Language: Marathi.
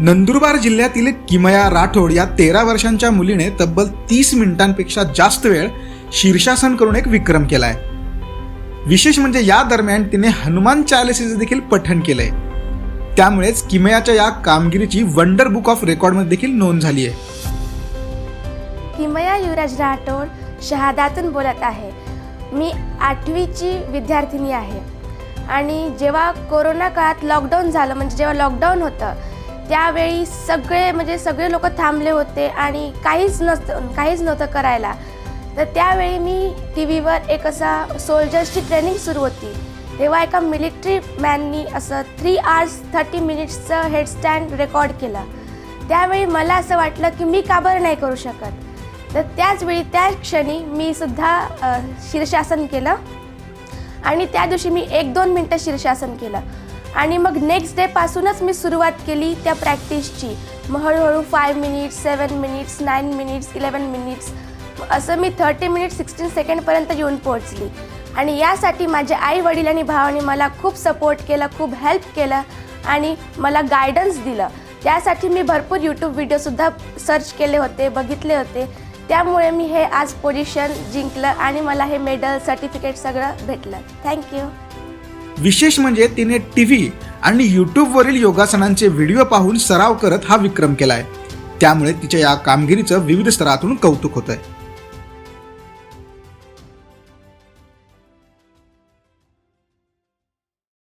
नंदुरबार जिल्ह्यातील किमया राठोड या तेरा वर्षांच्या मुलीने तब्बल तीस मिनिटांपेक्षा जास्त वेळ शीर्षासन करून एक विक्रम केलाय. विशेष म्हणजे या दरम्यान तिने हनुमान चालिसेचं देखील पठण केलंय. त्यामुळेच किमयाच्या या कामगिरीची वंडर बुक ऑफ रेकॉर्डमध्ये देखील नोंद झाली आहे. किमया युवराज राठोड शहादातून बोलत आहे. मी आठवीची विद्यार्थिनी आहे. आणि जेव्हा कोरोना काळात लॉकडाऊन झालं म्हणजे जेव्हा लॉकडाऊन होतं त्यावेळी सगळे म्हणजे सगळे लोक थांबले होते आणि काहीच नसतं काहीच नव्हतं करायला. तर त्यावेळी मी टी व्हीवर एक असा सोल्जर्सची ट्रेनिंग सुरू होती. तेव्हा एका मिलिटरी मॅननी असं थ्री आवर्स थर्टी मिनिट्सचं हेडस्टँड रेकॉर्ड केलं. त्यावेळी मला असं वाटलं की मी का बरं नाही करू शकत? तर त्याचवेळी त्या क्षणी मी सुद्धा शीर्षासन केलं. आणि त्या दिवशी मी एक दोन मिनटं शीर्षासन केलं. आणि मग नेक्स्ट डेपासूनच मी सुरुवात केली त्या प्रॅक्टिसची मग हळूहळू five minutes seven minutes nine minutes eleven minutes असं मी थर्टी मिनिट्स सिक्स्टीन सेकंडपर्यंत येऊन पोहोचली. आणि यासाठी माझे आई वडील आणि भावाने मला खूप सपोर्ट केला खूप हेल्प केलं आणि मला गायडन्स दिलं. त्यासाठी मी भरपूर यूट्यूब व्हिडिओसुद्धा सर्च केले होते बघितले होते. त्यामुळे मी हे आज पोझिशन जिंकलं आणि मला हे मेडल सर्टिफिकेट सगळं भेटलं. थँक्यू विशेष म्हणजे तिने टी व्ही आणि यूट्यूबवरील योगासनांचे व्हिडिओ पाहून सराव करत हा विक्रम केलाय. त्यामुळे तिच्या या कामगिरीचं विविध स्तरातून कौतुक होत आहे